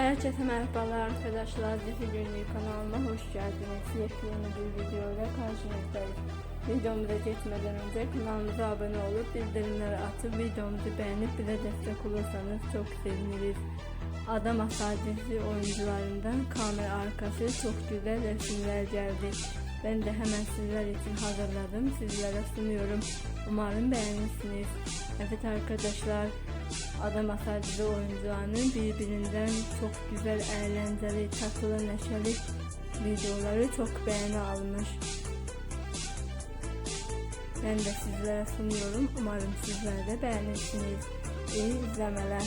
Herkese merhabalar arkadaşlar. Dizi Günlüğü kanalıma hoş geldiniz. Yepyeni bir videoyla karşınızdayız. Videomuza geçmeden önce kanalımıza abone olup bildirimleri açıp videomuzu beğenip bize destek olursanız çok seviniriz. Adam Asal oyuncularından kamera arkası çok güzel resimler geldi. Ben de hemen sizler için hazırladım. Sizlere sunuyorum. Umarım beğenirsiniz. Evet arkadaşlar Adam Asal dizi oyuncularının birbirinden çok güzel, eğlenceli, tatlı, neşeli videoları çok beğeni almış. Ben de sizlere sunuyorum. Umarım sizler de beğenirsiniz. İyi izlemeler.